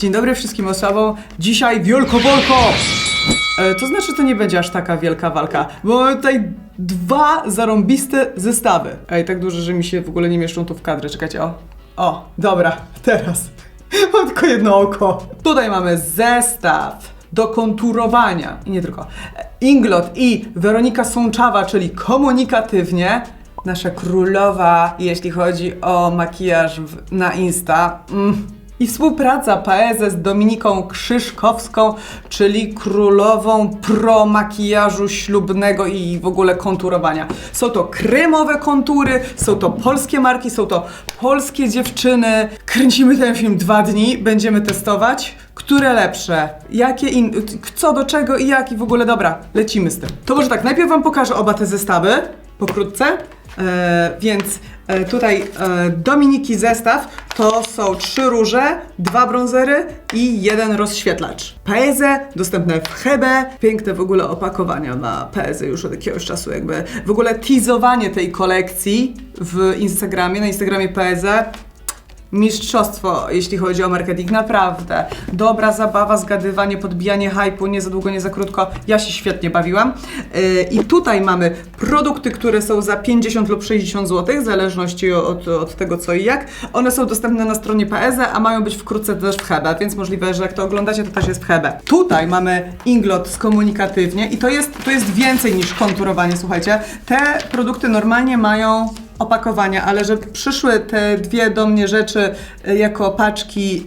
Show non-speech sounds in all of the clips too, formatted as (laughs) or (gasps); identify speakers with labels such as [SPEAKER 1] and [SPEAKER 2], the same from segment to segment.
[SPEAKER 1] Dzień dobry wszystkim osobom. Dzisiaj wielkowolko! E, to znaczy, to nie będzie aż taka wielka walka, bo mamy tutaj dwa zarąbiste zestawy. Ej, tak duże, że mi się w ogóle nie mieszczą tu w kadrze. Czekajcie, o. O, dobra, (laughs) teraz. Mam tylko jedno oko. Tutaj mamy zestaw do konturowania. I nie tylko. Inglot i Weronika Sączawa, czyli komunikatywnie. Nasza królowa, jeśli chodzi o makijaż w, na Insta. Mm. I współpraca Paeze z Dominiką Krzyżkowską, czyli królową pro makijażu ślubnego i w ogóle konturowania. Są to kremowe kontury, są to polskie marki, są to polskie dziewczyny. Kręcimy ten film dwa dni, będziemy testować. Które lepsze? Jakie in... Co do czego i jak i w ogóle dobra, lecimy z tym. To może tak, najpierw wam pokażę oba te zestawy, pokrótce. E, więc e, tutaj e, Dominiki zestaw to są trzy róże, dwa bronzery i jeden rozświetlacz. Paeze dostępne w Hebe, piękne w ogóle opakowania ma Paeze już od jakiegoś czasu jakby. W ogóle teasowanie tej kolekcji w Instagramie, na Instagramie Paeze mistrzostwo, jeśli chodzi o marketing. Naprawdę. Dobra zabawa, zgadywanie, podbijanie hypu, nie za długo, nie za krótko. Ja się świetnie bawiłam. Yy, I tutaj mamy produkty, które są za 50 lub 60 zł, w zależności od, od tego co i jak. One są dostępne na stronie Paeze, a mają być wkrótce też w Hebe, więc możliwe, że jak to oglądacie, to też jest w Hebe. Tutaj mamy Inglot z komunikatywnie i to jest, to jest więcej niż konturowanie, słuchajcie. Te produkty normalnie mają opakowania, ale że przyszły te dwie do mnie rzeczy y, jako paczki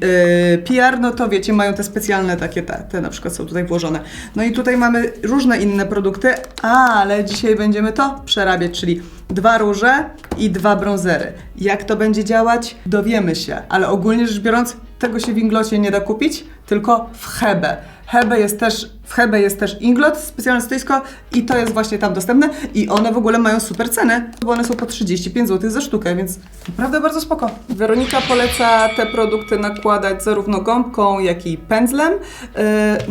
[SPEAKER 1] y, PR, no to wiecie, mają te specjalne takie, te, te na przykład są tutaj włożone. No i tutaj mamy różne inne produkty, ale dzisiaj będziemy to przerabiać, czyli dwa róże i dwa brązery. Jak to będzie działać? Dowiemy się, ale ogólnie rzecz biorąc, tego się w Inglocie nie da kupić, tylko w Hebe. Hebe jest też, w Hebe jest też Inglot, specjalne stoisko i to jest właśnie tam dostępne i one w ogóle mają super ceny, bo one są po 35 zł za sztukę, więc naprawdę bardzo spoko. Weronika poleca te produkty nakładać zarówno gąbką, jak i pędzlem, yy,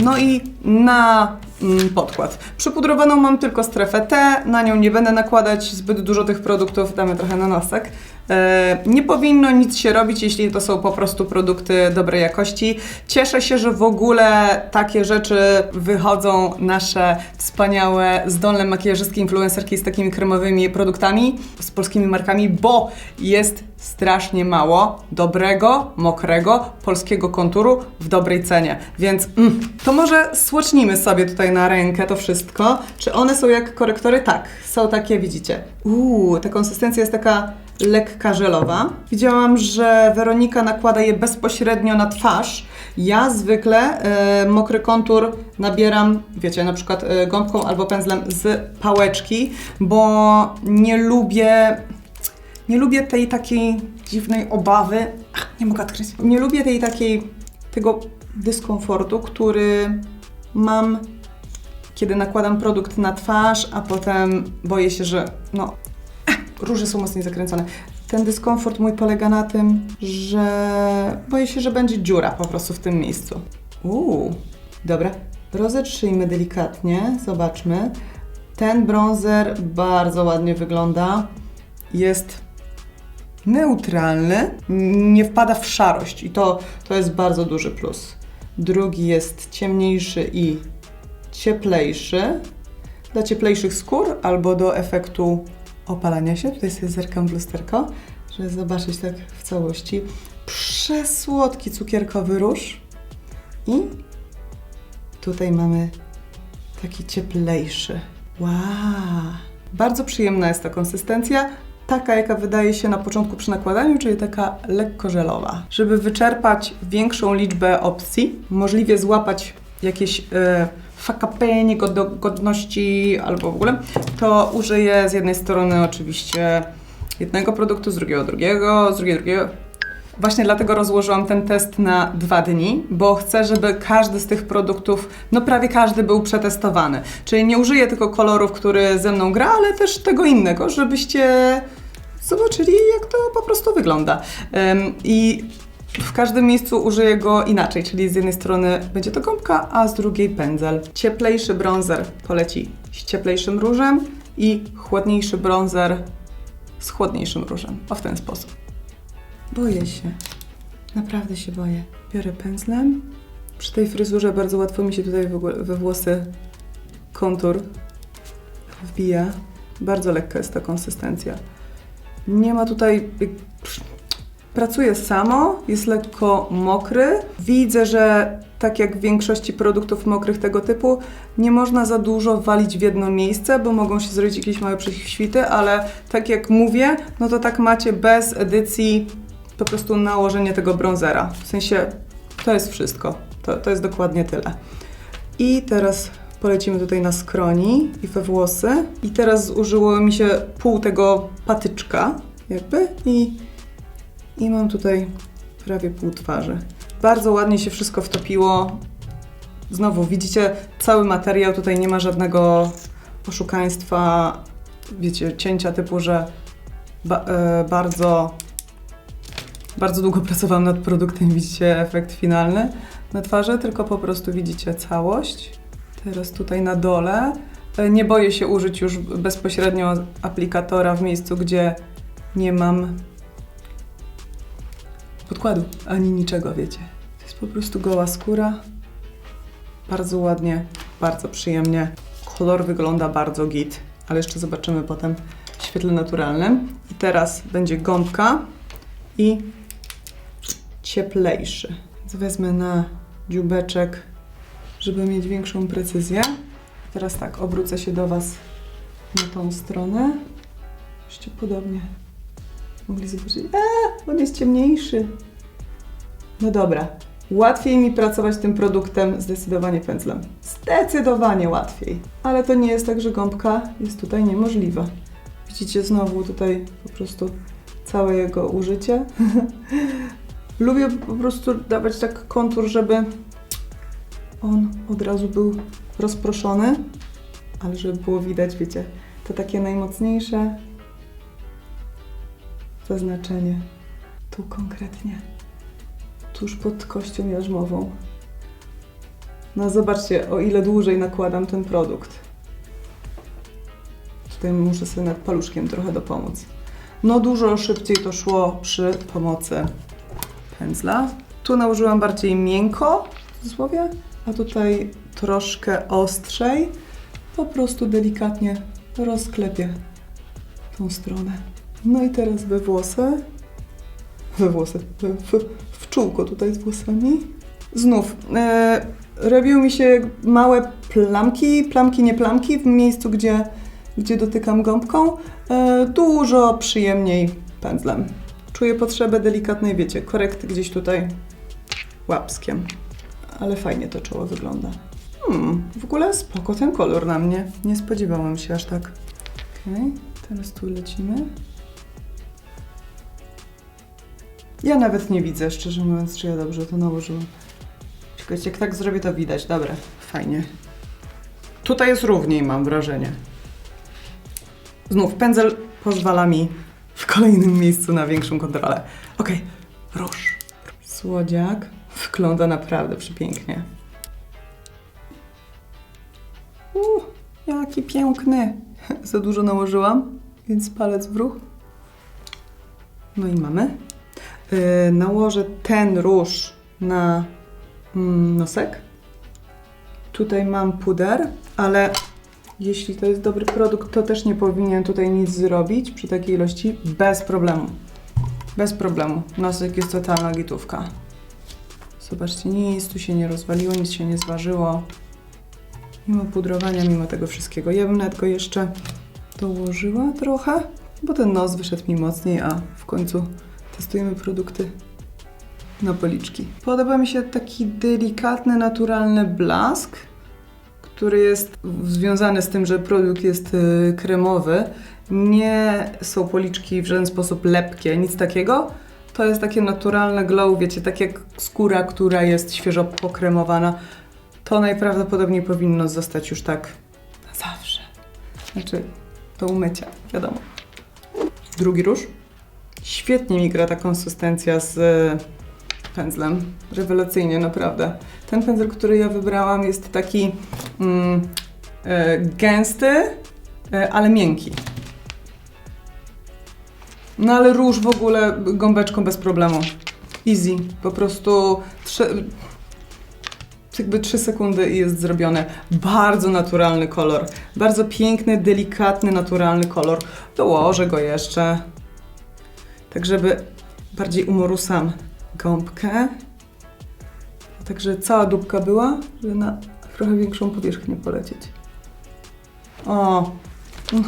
[SPEAKER 1] no i na mm, podkład. Przypudrowaną mam tylko strefę T, na nią nie będę nakładać zbyt dużo tych produktów, damy trochę na nosek. E, Nie powinno nic się robić, jeśli to są po prostu produkty dobrej jakości. Cieszę się, że w ogóle takie rzeczy wychodzą nasze wspaniałe, zdolne makijażystki, influencerki z takimi kremowymi produktami, z polskimi markami, bo jest strasznie mało dobrego, mokrego, polskiego konturu w dobrej cenie. Więc mm, to może słocznimy sobie tutaj na rękę to wszystko. Czy one są jak korektory? Tak, są takie, widzicie. Uuu, ta konsystencja jest taka lekka żelowa. Widziałam, że Weronika nakłada je bezpośrednio na twarz. Ja zwykle e, mokry kontur nabieram, wiecie, na przykład e, gąbką albo pędzlem z pałeczki, bo nie lubię nie lubię tej takiej dziwnej obawy. Ach, nie mogę odkryć. Nie lubię tej takiej tego dyskomfortu, który mam kiedy nakładam produkt na twarz, a potem boję się, że no róże są mocniej zakręcone. Ten dyskomfort mój polega na tym, że boję się, że będzie dziura po prostu w tym miejscu. Uuu, dobra. Rozetrzyjmy delikatnie, zobaczmy. Ten bronzer bardzo ładnie wygląda. Jest neutralny, nie wpada w szarość i to, to jest bardzo duży plus. Drugi jest ciemniejszy i cieplejszy. Dla cieplejszych skór albo do efektu opalania się. Tutaj sobie zerkam w lusterko, żeby zobaczyć tak w całości. Przesłodki cukierkowy róż. I tutaj mamy taki cieplejszy. Wow! Bardzo przyjemna jest ta konsystencja. Taka, jaka wydaje się na początku przy nakładaniu, czyli taka lekko żelowa. Żeby wyczerpać większą liczbę opcji, możliwie złapać jakieś e, fakapé niegodności albo w ogóle, to użyję z jednej strony oczywiście jednego produktu, z drugiego drugiego, z drugiego drugiego. Właśnie dlatego rozłożyłam ten test na dwa dni, bo chcę, żeby każdy z tych produktów, no prawie każdy był przetestowany. Czyli nie użyję tylko kolorów, który ze mną gra, ale też tego innego, żebyście zobaczyli, jak to po prostu wygląda. I w każdym miejscu użyję go inaczej, czyli z jednej strony będzie to gąbka, a z drugiej pędzel. Cieplejszy bronzer poleci z cieplejszym różem i chłodniejszy bronzer z chłodniejszym różem. O w ten sposób. Boję się. Naprawdę się boję. Biorę pędzlem. Przy tej fryzurze bardzo łatwo mi się tutaj we włosy kontur wbija. Bardzo lekka jest ta konsystencja. Nie ma tutaj. Pracuje samo, jest lekko mokry. Widzę, że tak jak w większości produktów mokrych tego typu, nie można za dużo walić w jedno miejsce, bo mogą się zrobić jakieś małe prześwity, ale tak jak mówię, no to tak macie bez edycji po prostu nałożenie tego bronzera. W sensie to jest wszystko. To, to jest dokładnie tyle. I teraz polecimy tutaj na skroni i we włosy. I teraz zużyło mi się pół tego patyczka, jakby, i, i mam tutaj prawie pół twarzy. Bardzo ładnie się wszystko wtopiło. Znowu, widzicie, cały materiał, tutaj nie ma żadnego oszukaństwa, wiecie, cięcia typu, że ba- e, bardzo bardzo długo (laughs) pracowałam nad produktem, widzicie efekt finalny na twarzy, tylko po prostu widzicie całość. Teraz tutaj na dole. E, Nie boję się użyć już bezpośrednio aplikatora w miejscu, gdzie nie mam podkładu ani niczego, wiecie. To jest po prostu goła skóra. Bardzo ładnie, bardzo przyjemnie. Kolor wygląda bardzo git, ale jeszcze zobaczymy potem w świetle naturalnym. I teraz będzie gąbka i cieplejszy. Więc wezmę na dziubeczek, żeby mieć większą precyzję. Teraz tak, obrócę się do Was na tą stronę. Jeszcze podobnie. Mogli zobaczyć. Eee, on jest ciemniejszy. No dobra. Łatwiej mi pracować tym produktem zdecydowanie pędzlem. Zdecydowanie łatwiej. Ale to nie jest tak, że gąbka jest tutaj niemożliwa. Widzicie znowu tutaj po prostu całe jego użycie. (laughs) Lubię po prostu dawać tak kontur, żeby on od razu był rozproszony, ale żeby było widać, wiecie, to takie najmocniejsze zaznaczenie. Tu konkretnie. Tuż pod kością jarzmową. No zobaczcie, o ile dłużej nakładam ten produkt. Tutaj muszę sobie nad paluszkiem trochę dopomóc. No dużo szybciej to szło przy pomocy pędzla. Tu nałożyłam bardziej miękko, w cudzysłowie, a tutaj troszkę ostrzej. Po prostu delikatnie rozklepię tą stronę. No i teraz we włosy. We włosy. W, w, czółko tutaj z włosami. Znów. E, robiły mi się małe plamki, plamki, nie plamki, w miejscu, gdzie, gdzie dotykam gąbką. E, dużo przyjemniej pędzlem. Czuję potrzebę delikatnej, wiecie, korekty gdzieś tutaj łapskiem. Ale fajnie to czoło wygląda. Hmm, w ogóle spoko ten kolor na mnie. Nie spodziewałam się aż tak. Okej, teraz tu lecimy. Ja nawet nie widzę, szczerze mówiąc, czy ja dobrze to nałożyłam. Czekajcie, jak tak zrobię, to widać. Dobra, fajnie. Tutaj jest równiej, mam wrażenie. Znów pędzel pozwala mi w kolejnym miejscu na większą kontrolę. Okej, róż. Słodziak. Wygląda naprawdę przepięknie. Uh, jaki piękny. Za dużo nałożyłam, więc palec w ruch. No i mamy. Yy, nałożę ten róż na mm, nosek. Tutaj mam puder, ale jeśli to jest dobry produkt, to też nie powinien tutaj nic zrobić przy takiej ilości. Bez problemu. Bez problemu. Nosek jest totalna gitówka. Zobaczcie, nic tu się nie rozwaliło, nic się nie zważyło. Mimo pudrowania, mimo tego wszystkiego. Ja bym nawet go jeszcze dołożyła trochę, bo ten nos wyszedł mi mocniej, a w końcu testujemy produkty na policzki. Podoba mi się taki delikatny, naturalny blask, który jest związany z tym, że produkt jest y, kremowy. Nie są policzki w żaden sposób lepkie, nic takiego. To jest takie naturalne glow, wiecie, tak jak skóra, która jest świeżo pokremowana. To najprawdopodobniej powinno zostać już tak na zawsze. Znaczy, do umycia, wiadomo. Drugi róż. Świetnie mi gra ta konsystencja z y, pędzlem. Rewelacyjnie, naprawdę. Ten pędzel, który ja wybrałam, jest taki mm, e, gęsty, e, ale miękki. No ale róż w ogóle gąbeczką bez problemu. Easy. Po prostu trze- jakby 3 sekundy i jest zrobione. Bardzo naturalny kolor. Bardzo piękny, delikatny, naturalny kolor. Dołożę go jeszcze. Tak, żeby bardziej umorusam gąbkę. Tak, żeby cała dupka była, żeby na trochę większą powierzchnię polecieć. O! Mm.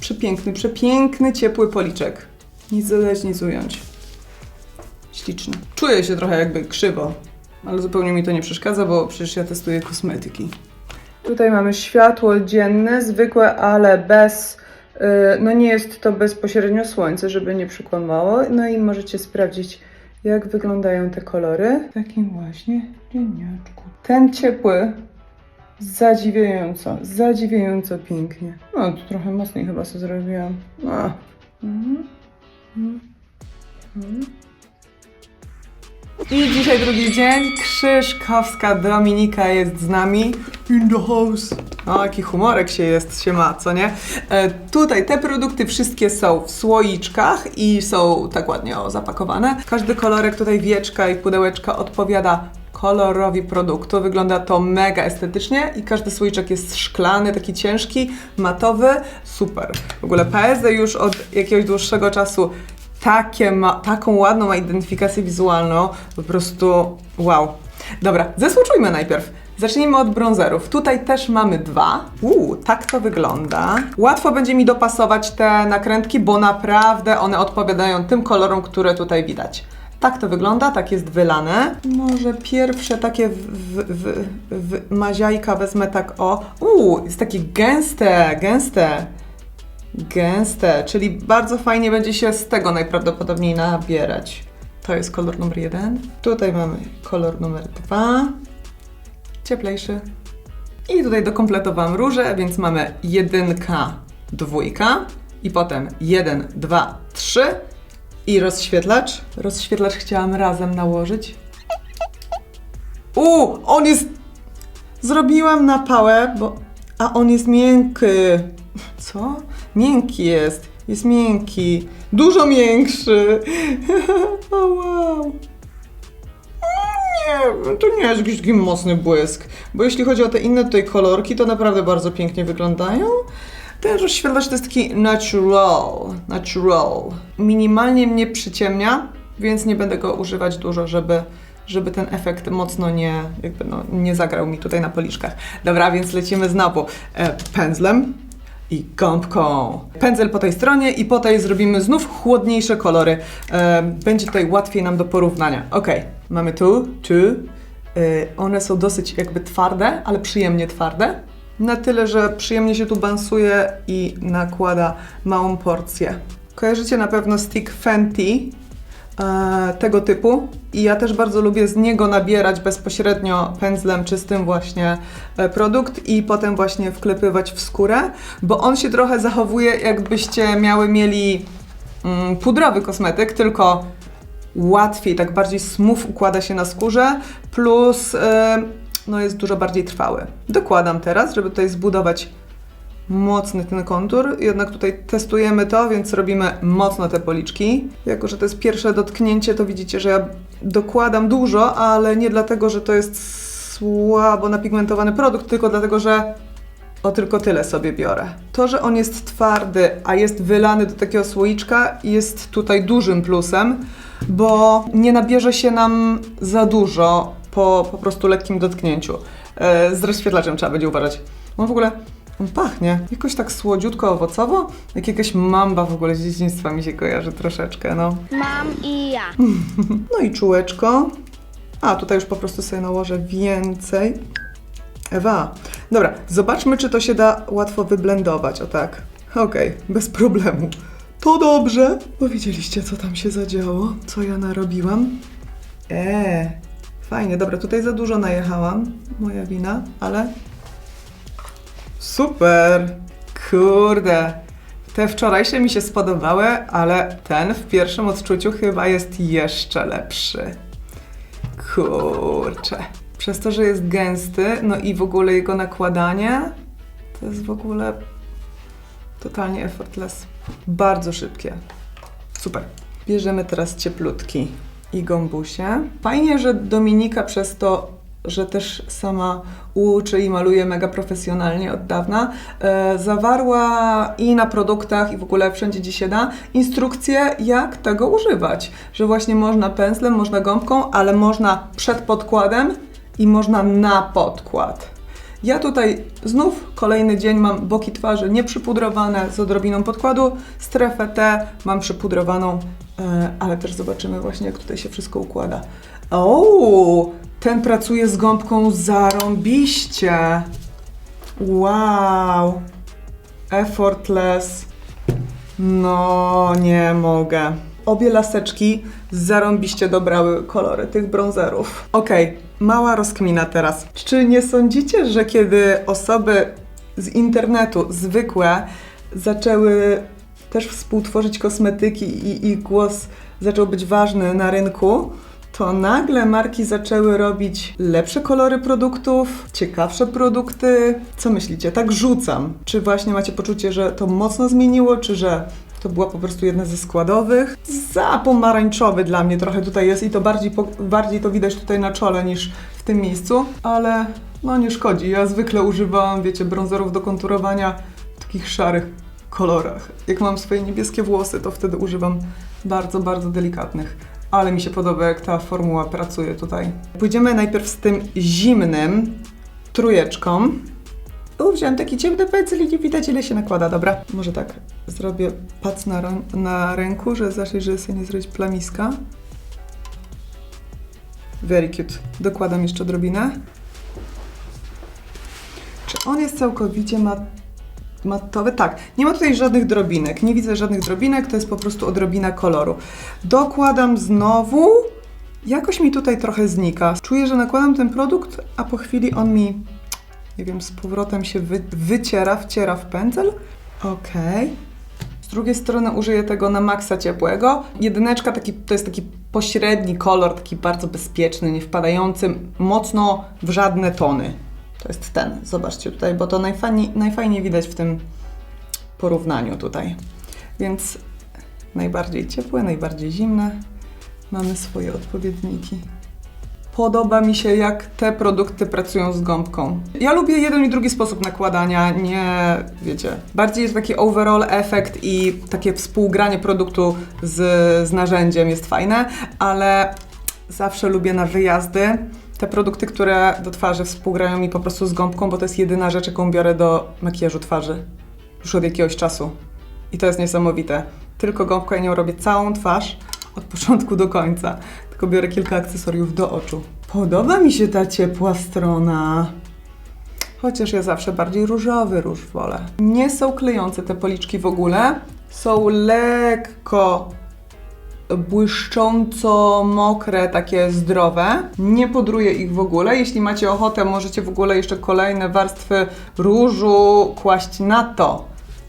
[SPEAKER 1] Przepiękny, przepiękny, ciepły policzek. Nic dodać, nic ująć. Śliczny. Czuję się trochę jakby krzywo, ale zupełnie mi to nie przeszkadza, bo przecież ja testuję kosmetyki. Tutaj mamy światło dzienne, zwykłe, ale bez. Y, No nie jest to bezpośrednio słońce, żeby nie przykłamało. No i możecie sprawdzić, jak wyglądają te kolory. W takim właśnie dzieniaczku. Ten ciepły, zadziwiająco, zadziwiająco pięknie. No, tu trochę mocniej chyba sobie zrobiłam. A. Mhm. Mhm. I dzisiaj drugi dzień. Krzyżkowska Dominika jest z nami. In the house. O, jaki humorek się jest, się ma, co nie? E, tutaj te produkty wszystkie są w słoiczkach i są tak ładnie o, zapakowane. Każdy kolorek tutaj wieczka i pudełeczka odpowiada kolorowi produktu. Wygląda to mega estetycznie i każdy słoiczek jest szklany, taki ciężki, matowy. Super. W ogóle PSD już od jakiegoś dłuższego czasu takie ma, taką ładną ma identyfikację wizualną, po prostu wow. Dobra, zesłuczujmy najpierw. Zacznijmy od bronzerów. Tutaj też mamy dwa. Uuu, tak to wygląda. Łatwo będzie mi dopasować te nakrętki, bo naprawdę one odpowiadają tym kolorom, które tutaj widać. Tak to wygląda, tak jest wylane. Może pierwsze takie w, w, w, w maziajka wezmę tak o. Uuu, jest takie gęste, gęste. Gęste, czyli bardzo fajnie będzie się z tego najprawdopodobniej nabierać. To jest kolor numer jeden. Tutaj mamy kolor numer dwa. Cieplejszy. I tutaj dokompletowałam róże, więc mamy jedynka, dwójka i potem jeden, dwa, trzy i rozświetlacz. Rozświetlacz chciałam razem nałożyć. U, on jest... Zrobiłam na pałę, bo... A on jest miękki. Co? Miękki jest. Jest miękki. Dużo miększy. (laughs) o wow. To nie jest jakiś mocny błysk. Bo jeśli chodzi o te inne tutaj kolorki, to naprawdę bardzo pięknie wyglądają. Ten rozświetlacz to jest taki natural, natural. Minimalnie mnie przyciemnia, więc nie będę go używać dużo, żeby, żeby ten efekt mocno nie, jakby no, nie zagrał mi tutaj na policzkach. Dobra, więc lecimy znowu e, pędzlem i gąbką. Pędzel po tej stronie i po tej zrobimy znów chłodniejsze kolory. E, będzie tutaj łatwiej nam do porównania. Ok, mamy tu, tu. E, one są dosyć jakby twarde, ale przyjemnie twarde. Na tyle, że przyjemnie się tu bansuje i nakłada małą porcję. Kojarzycie na pewno stick Fenty tego typu i ja też bardzo lubię z niego nabierać bezpośrednio pędzlem czystym właśnie e, produkt i potem właśnie wklepywać w skórę, bo on się trochę zachowuje jakbyście miały mieli mm, pudrowy kosmetyk, tylko łatwiej, tak bardziej smooth układa się na skórze, plus e, no jest dużo bardziej trwały. Dokładam teraz, żeby tutaj zbudować mocny ten kontur, jednak tutaj testujemy to, więc robimy mocno te policzki. Jako, że to jest pierwsze dotknięcie, to widzicie, że ja dokładam dużo, ale nie dlatego, że to jest słabo napigmentowany produkt, tylko dlatego, że o tylko tyle sobie biorę. To, że on jest twardy, a jest wylany do takiego słoiczka, jest tutaj dużym plusem, bo nie nabierze się nam za dużo po po prostu lekkim dotknięciu. E, Z rozświetlaczem trzeba będzie uważać. On w ogóle on pachnie jakoś tak słodziutko, owocowo, jak jakaś mamba w ogóle z dzieciństwa mi się kojarzy troszeczkę, no.
[SPEAKER 2] Mam i ja. (laughs)
[SPEAKER 1] No i czułeczko. A, tutaj już po prostu sobie nałożę więcej. Ewa. Dobra, zobaczmy, czy to się da łatwo wyblendować, o tak. Okej, bez problemu. To dobrze, bo widzieliście, co tam się zadziało, co ja narobiłam. Eee, fajnie, dobra, tutaj za dużo najechałam, moja wina, ale super, kurde. Te wczorajsze mi się spodobały, ale ten w pierwszym odczuciu chyba jest jeszcze lepszy. Kurczę. Przez to, że jest gęsty, no i w ogóle jego nakładanie, to jest w ogóle totalnie effortless. Bardzo szybkie. Super. Bierzemy teraz cieplutki i gąbusie. Fajnie, że Dominika przez to, że też sama uczy i maluje mega profesjonalnie od dawna, e, zawarła i na produktach i w ogóle wszędzie gdzie się da instrukcję, jak tego używać. Że właśnie można pędzlem, można gąbką, ale można przed podkładem i można na podkład. Ja tutaj znów kolejny dzień mam boki twarzy nieprzypudrowane z odrobiną podkładu, strefę T mam przypudrowaną, e, ale też zobaczymy właśnie jak tutaj się wszystko układa. O, ten pracuje z gąbką zarąbiście. Wow. Effortless. No, nie mogę. Obie laseczki zarąbiście dobrały kolory tych bronzerów. Okej, mała rozkmina teraz. Czy nie sądzicie, że kiedy osoby z internetu, zwykłe, zaczęły też współtworzyć kosmetyki i ich głos zaczął być ważny na rynku, to nagle marki zaczęły robić lepsze kolory produktów, ciekawsze produkty. Co myślicie? Tak rzucam. Czy właśnie macie poczucie, że to mocno zmieniło, czy że to była po prostu jedna ze składowych? Za pomarańczowy dla mnie trochę tutaj jest i to bardziej, bardziej to widać tutaj na czole niż w tym miejscu, ale no nie szkodzi. Ja zwykle używałam, wiecie, bronzerów do konturowania w takich szarych kolorach. Jak mam swoje niebieskie włosy, to wtedy używam bardzo, bardzo delikatnych. Ale mi się podoba, jak ta formuła pracuje tutaj. Pójdziemy najpierw z tym zimnym trójeczką. U, wziąłem taki ciemny pędzel i nie widać ile się nakłada, dobra. Może tak, zrobię pac na, na ręku, że zacznie, żeby sobie nie zrobić plamiska. Very cute. Dokładam jeszcze odrobinę. Czy on jest całkowicie mat matowy? Tak. Nie ma tutaj żadnych drobinek. Nie widzę żadnych drobinek, to jest po prostu odrobina koloru. Dokładam znowu. Jakoś mi tutaj trochę znika. Czuję, że nakładam ten produkt, a po chwili on mi, nie wiem, z powrotem się wy wyciera, wciera w pędzel. Okej. Z drugiej strony użyję tego na maksa ciepłego. Jedyneczka taki, to jest taki pośredni kolor, taki bardzo bezpieczny, nie wpadający mocno w żadne tony. To jest ten, zobaczcie tutaj, bo to najfajniej, najfajniej widać w tym porównaniu tutaj. Więc najbardziej ciepłe, najbardziej zimne. Mamy swoje odpowiedniki. Podoba mi się, jak te produkty pracują z gąbką. Ja lubię jeden i drugi sposób nakładania, nie wiecie. Bardziej jest taki overall efekt i takie współgranie produktu z, z narzędziem jest fajne, ale zawsze lubię na wyjazdy te produkty, które do twarzy współgrają mi po prostu z gąbką, bo to jest jedyna rzecz, jaką biorę do makijażu twarzy. Już od jakiegoś czasu. I to jest niesamowite. Tylko gąbką ja nią robię całą twarz od (laughs) początku do końca. Tylko biorę kilka akcesoriów do oczu. Podoba mi się ta ciepła strona. Chociaż ja zawsze bardziej różowy róż wolę. Nie są klejące te policzki w ogóle. Są lekko błyszcząco mokre, takie zdrowe. Nie pudruję ich w ogóle. Jeśli macie ochotę, możecie w ogóle jeszcze kolejne warstwy różu kłaść na to,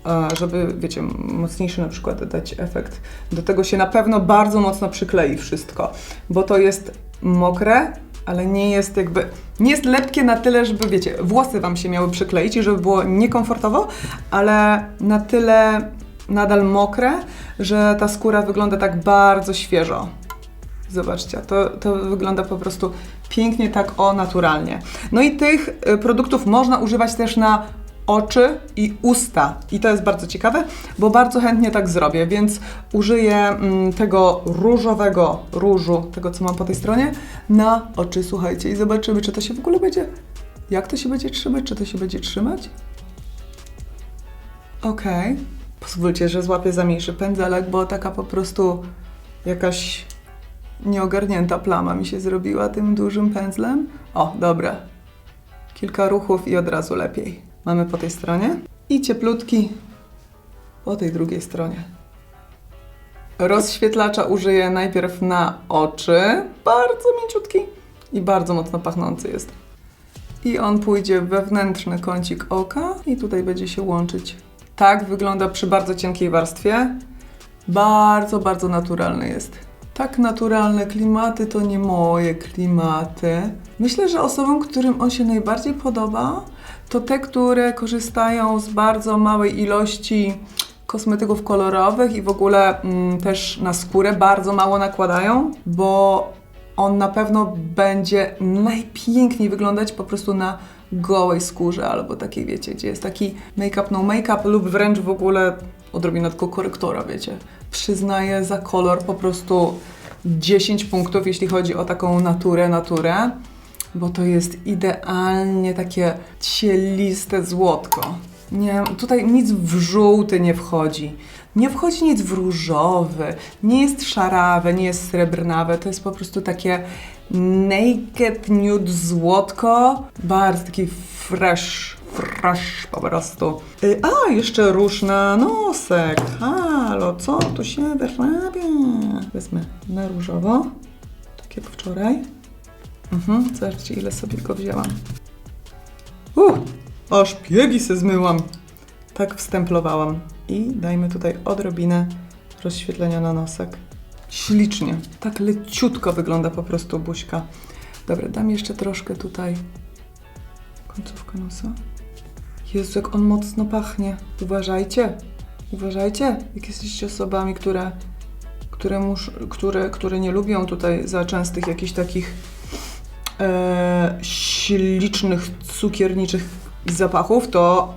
[SPEAKER 1] e, żeby, wiecie, mocniejszy na przykład dać efekt. Do tego się na pewno bardzo mocno przyklei wszystko, bo to jest mokre, ale nie jest jakby, nie jest lepkie na tyle, żeby, wiecie, włosy Wam się miały przykleić i żeby było niekomfortowo, ale na tyle nadal mokre, że ta skóra wygląda tak bardzo świeżo. Zobaczcie, to, to wygląda po prostu pięknie, tak o, naturalnie. No i tych y, produktów można używać też na oczy i usta. I to jest bardzo ciekawe, bo bardzo chętnie tak zrobię, więc użyję mm, tego różowego różu, tego co mam po tej stronie, na oczy, słuchajcie, i zobaczymy, czy to się w ogóle będzie, jak to się będzie trzymać, czy to się będzie trzymać. Okej. Pozwólcie, że złapię za mniejszy pędzelek, bo taka po prostu jakaś nieogarnięta plama mi się zrobiła tym dużym pędzlem. O, dobra. Kilka ruchów i od razu lepiej. Mamy po tej stronie i cieplutki po tej drugiej stronie. Rozświetlacza użyję najpierw na oczy. Bardzo mięciutki i bardzo mocno pachnący jest. I on pójdzie wewnętrzny kącik oka i tutaj będzie się łączyć. Tak wygląda przy bardzo cienkiej warstwie. Bardzo, bardzo naturalny jest. Tak naturalne klimaty to nie moje klimaty. Myślę, że osobom, którym on się najbardziej podoba, to te, które korzystają z bardzo małej ilości kosmetyków kolorowych i w ogóle mm, też na skórę bardzo mało nakładają, bo on na pewno będzie najpiękniej wyglądać po prostu na gołej skórze albo takiej, wiecie, gdzie jest taki make-up, no make-up lub wręcz w ogóle odrobinę tylko korektora, wiecie. Przyznaję za kolor po prostu 10 punktów, jeśli chodzi o taką naturę, naturę, bo to jest idealnie takie cieliste złotko. Nie, tutaj nic w żółty nie wchodzi. Nie wchodzi nic w różowy, nie jest szarawe, nie jest srebrnawe. To jest po prostu takie naked nude złotko. Bardzo taki fresh, fresh po prostu. Y, A, jeszcze róż na nosek. Halo, co tu się wyrabia? Wezmę na różowo, tak jak wczoraj. Mhm, zobaczcie ile sobie go wzięłam. Uh, aż piegi se zmyłam. Tak wstemplowałam. I dajmy tutaj odrobinę rozświetlenia na nosek. Ślicznie. Tak leciutko wygląda po prostu buźka. Dobra, dam jeszcze troszkę tutaj końcówkę nosa. Jezu, jak on mocno pachnie. Uważajcie. Uważajcie, jak jesteście osobami, które, które, mus, które, które nie lubią tutaj za częstych jakichś takich e, ślicznych, cukierniczych zapachów, to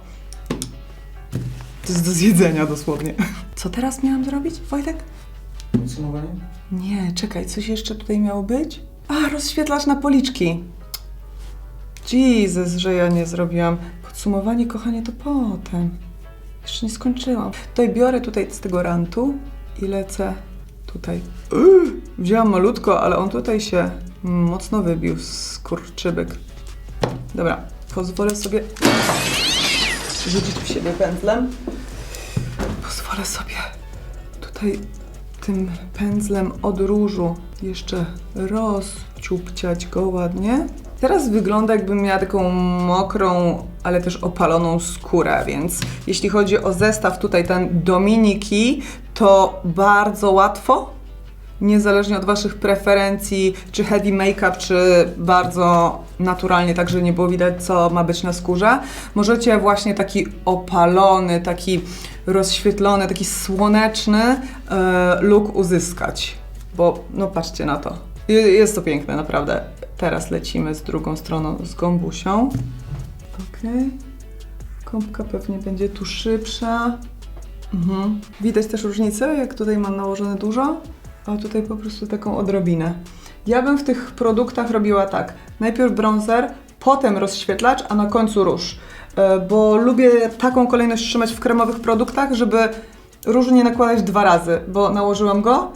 [SPEAKER 1] to jest do zjedzenia dosłownie. Co teraz miałam zrobić, Wojtek?
[SPEAKER 2] Podsumowanie?
[SPEAKER 1] Nie, czekaj, coś jeszcze tutaj miało być? A, rozświetlacz na policzki. Jezus, że ja nie zrobiłam. Podsumowanie, kochanie, to potem. Jeszcze nie skończyłam. Tutaj biorę tutaj z tego rantu i lecę tutaj. Yy, (gasps) wzięłam malutko, ale on tutaj się mocno wybił, skurczybyk. Dobra, pozwolę sobie rzucić w siebie pędzlem. Pozwolę sobie tutaj tym pędzlem od różu jeszcze rozciupciać go ładnie. Teraz wygląda jakbym miała taką mokrą, ale też opaloną skórę, więc jeśli chodzi o zestaw tutaj ten Dominiki, to bardzo łatwo, niezależnie od Waszych preferencji, czy heavy make-up, czy bardzo naturalnie, tak że nie było widać, co ma być na skórze, możecie właśnie taki opalony, taki rozświetlony, taki słoneczny e, look uzyskać. Bo, no patrzcie na to. Je- Jest to piękne, naprawdę. Teraz lecimy z drugą stroną, z gąbusią. Okej. Kąpka pewnie będzie tu szybsza. Mhm. Widać też różnicę, jak tutaj mam nałożone dużo, a tutaj po prostu taką odrobinę. Ja bym w tych produktach robiła tak. Najpierw bronzer, potem rozświetlacz, a na końcu róż. E, Bo lubię taką kolejność trzymać w kremowych produktach, żeby różu nie nakładać dwa razy, bo nałożyłam go,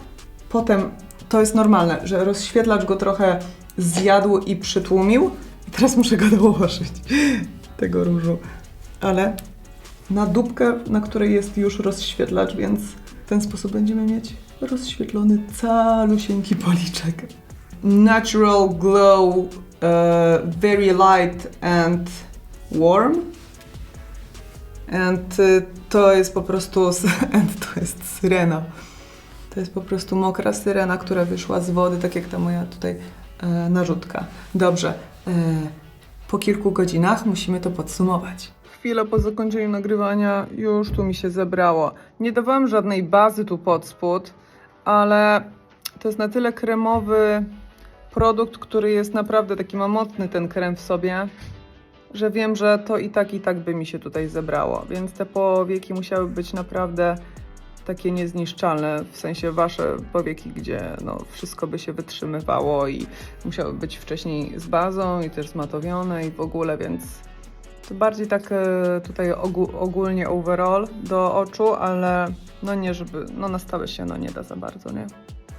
[SPEAKER 1] potem to jest normalne, że rozświetlacz go trochę zjadł i przytłumił i teraz muszę go (laughs) dołożyć, tego różu. Ale na dupkę, na której jest już rozświetlacz, więc w ten sposób będziemy mieć rozświetlony calusieńki policzek. Natural glow, uh, very light and warm. And y, to jest po prostu, (laughs) and to jest syrena. To jest po prostu mokra syrena, która wyszła z wody, tak jak ta moja tutaj e, narzutka. Dobrze, e, po kilku godzinach musimy to podsumować. Chwilę po zakończeniu nagrywania już tu mi się zebrało. Nie dawałam żadnej bazy tu pod spód, ale to jest na tyle kremowy produkt, który jest naprawdę taki ma mocny ten krem w sobie, że wiem, że to i tak, i tak by mi się tutaj zebrało. Więc te powieki musiały być naprawdę takie niezniszczalne, w sensie wasze powieki, gdzie no, wszystko by się wytrzymywało i musiały być wcześniej z bazą i też zmatowione i w ogóle, więc to bardziej tak e, tutaj ogó- ogólnie overall do oczu, ale no nie, żeby, no na stałe się no nie da za bardzo, nie?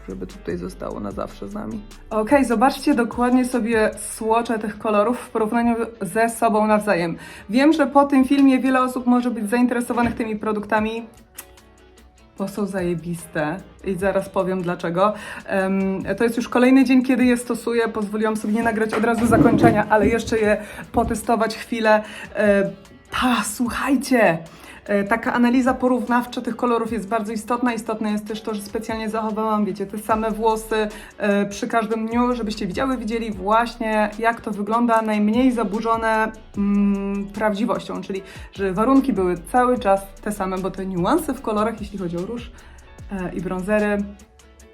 [SPEAKER 1] Żeby tutaj zostało na zawsze z nami. Okej, zobaczcie dokładnie sobie słocze tych kolorów w porównaniu ze sobą nawzajem. Wiem, że po tym filmie wiele osób może być zainteresowanych tymi produktami, bo są zajebiste i zaraz powiem dlaczego. Em, to jest już kolejny dzień, kiedy je stosuję. Pozwoliłam sobie nie nagrać od razu zakończenia, ale jeszcze je potestować chwilę. E, słuchajcie, taka analiza porównawcza tych kolorów jest bardzo istotna. Istotne jest też to, że specjalnie zachowałam, wiecie, te same włosy e, przy każdym dniu, żebyście widziały, widzieli właśnie jak to wygląda najmniej zaburzone mm, prawdziwością, czyli że warunki były cały czas te same, bo te niuanse w kolorach, jeśli chodzi o róż e, i brązery,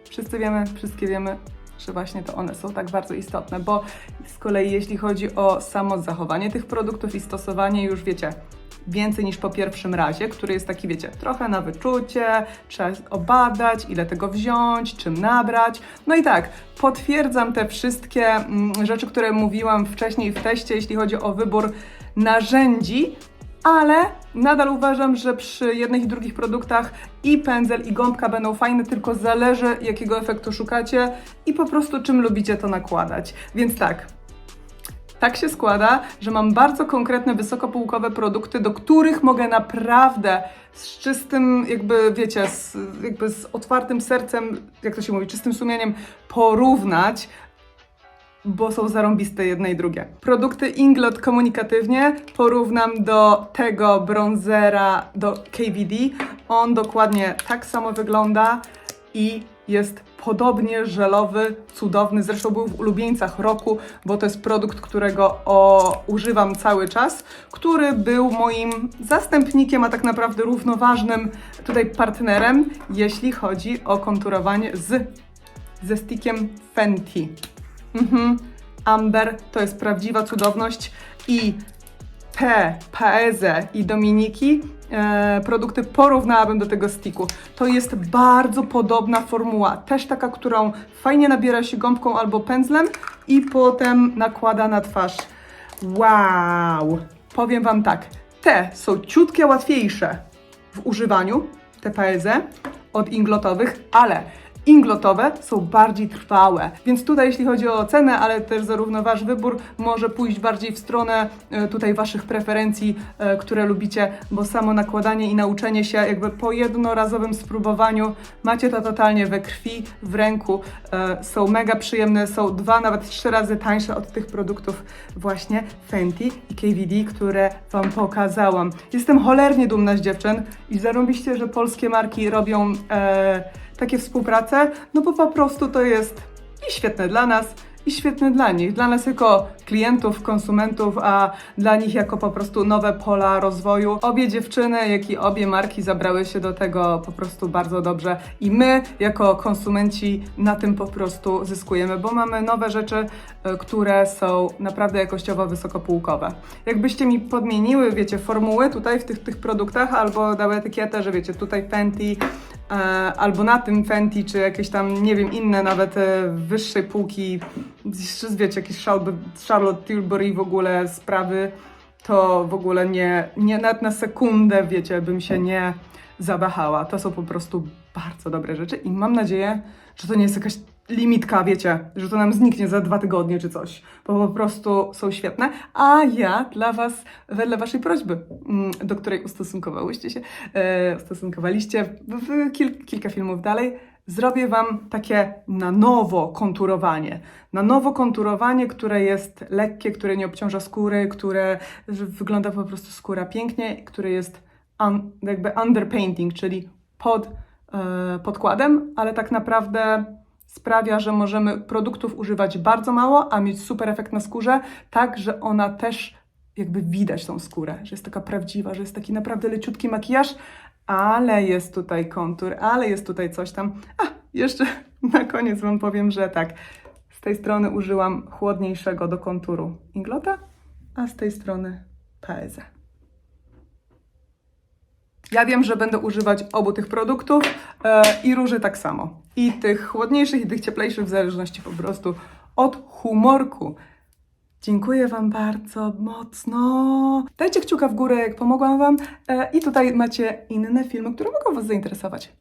[SPEAKER 1] wszyscy wiemy, wszystkie wiemy, że właśnie to one są tak bardzo istotne, bo z kolei jeśli chodzi o samo zachowanie tych produktów i stosowanie już wiecie, więcej niż po pierwszym razie, który jest taki, wiecie, trochę na wyczucie, trzeba obadać, ile tego wziąć, czym nabrać. No i tak, potwierdzam te wszystkie mm, rzeczy, które mówiłam wcześniej w teście, jeśli chodzi o wybór narzędzi, ale nadal uważam, że przy jednych i drugich produktach i pędzel, i gąbka będą fajne, tylko zależy jakiego efektu szukacie i po prostu czym lubicie to nakładać. Więc tak, tak się składa, że mam bardzo konkretne, wysokopółkowe produkty, do których mogę naprawdę z czystym, jakby wiecie, z, jakby z otwartym sercem, jak to się mówi, czystym sumieniem porównać, bo są zarąbiste jedne i drugie. Produkty Inglot komunikatywnie porównam do tego bronzera, do KVD. On dokładnie tak samo wygląda i jest podobnie żelowy, cudowny. Zresztą był w ulubieńcach roku, bo to jest produkt, którego o, używam cały czas, który był moim zastępnikiem, a tak naprawdę równoważnym tutaj partnerem, jeśli chodzi o konturowanie z ze stickiem Fenty. Mhm. Amber to jest prawdziwa cudowność i te Paeze i Dominiki e, produkty porównałabym do tego sticku. To jest bardzo podobna formuła, też taka, którą fajnie nabiera się gąbką albo pędzlem i potem nakłada na twarz. Wow! Powiem Wam tak, te są ciutkie łatwiejsze w używaniu, te Paeze, od inglotowych, ale inglotowe są bardziej trwałe. Więc tutaj jeśli chodzi o cenę, ale też zarówno Wasz wybór może pójść bardziej w stronę e, tutaj Waszych preferencji, e, które lubicie, bo samo nakładanie i nauczenie się jakby po jednorazowym spróbowaniu macie to totalnie we krwi, w ręku. E, Są mega przyjemne, są dwa, nawet trzy razy tańsze od tych produktów właśnie Fenty i KVD, które Wam pokazałam. Jestem cholernie dumna z dziewczyn i zarąbiście, że polskie marki robią takie współprace, no bo po prostu to jest i świetne dla nas, i świetne dla nich. Dla nas jako klientów, konsumentów, a dla nich jako po prostu nowe pola rozwoju. Obie dziewczyny, jak i obie marki zabrały się do tego po prostu bardzo dobrze i my jako konsumenci na tym po prostu zyskujemy, bo mamy nowe rzeczy, e, które są naprawdę jakościowo wysokopółkowe. Jakbyście mi podmieniły, wiecie, formuły tutaj w tych, tych produktach albo dały etykietę, że wiecie, tutaj Fenty, albo na tym Fenty, czy jakieś tam, nie wiem, inne nawet e, wyższej półki, wiecie, jakieś Charlotte Tilbury w ogóle sprawy, to w ogóle nie, nie, nawet na sekundę, wiecie, bym się nie zawahała. To są po prostu bardzo dobre rzeczy i mam nadzieję, że to nie jest jakaś limitka, wiecie, że to nam zniknie za dwa tygodnie czy coś, bo po prostu są świetne, a ja dla Was, wedle Waszej prośby, mm, do której ustosunkowałyście się, e, ustosunkowaliście w, kil, kilka filmów dalej, zrobię Wam takie na nowo konturowanie. Na nowo konturowanie, które jest lekkie, które nie obciąża skóry, które wygląda po prostu skóra pięknie, które jest un, jakby underpainting, czyli pod e, podkładem, ale tak naprawdę sprawia, że możemy produktów używać bardzo mało, a mieć super efekt na skórze, tak, że ona też jakby widać tą skórę, że jest taka prawdziwa, że jest taki naprawdę leciutki makijaż, ale jest tutaj kontur, ale jest tutaj coś tam. A, jeszcze (laughs) na koniec Wam powiem, że tak, z tej strony użyłam chłodniejszego do konturu Inglota, a z tej strony Paeze. Ja wiem, że będę używać obu tych produktów e, i róży tak samo. I tych chłodniejszych, i tych cieplejszych, w zależności po prostu od humorku. Dziękuję Wam bardzo mocno. Dajcie kciuka w górę, jak pomogłam Wam. E, I tutaj macie inne filmy, które mogą Was zainteresować.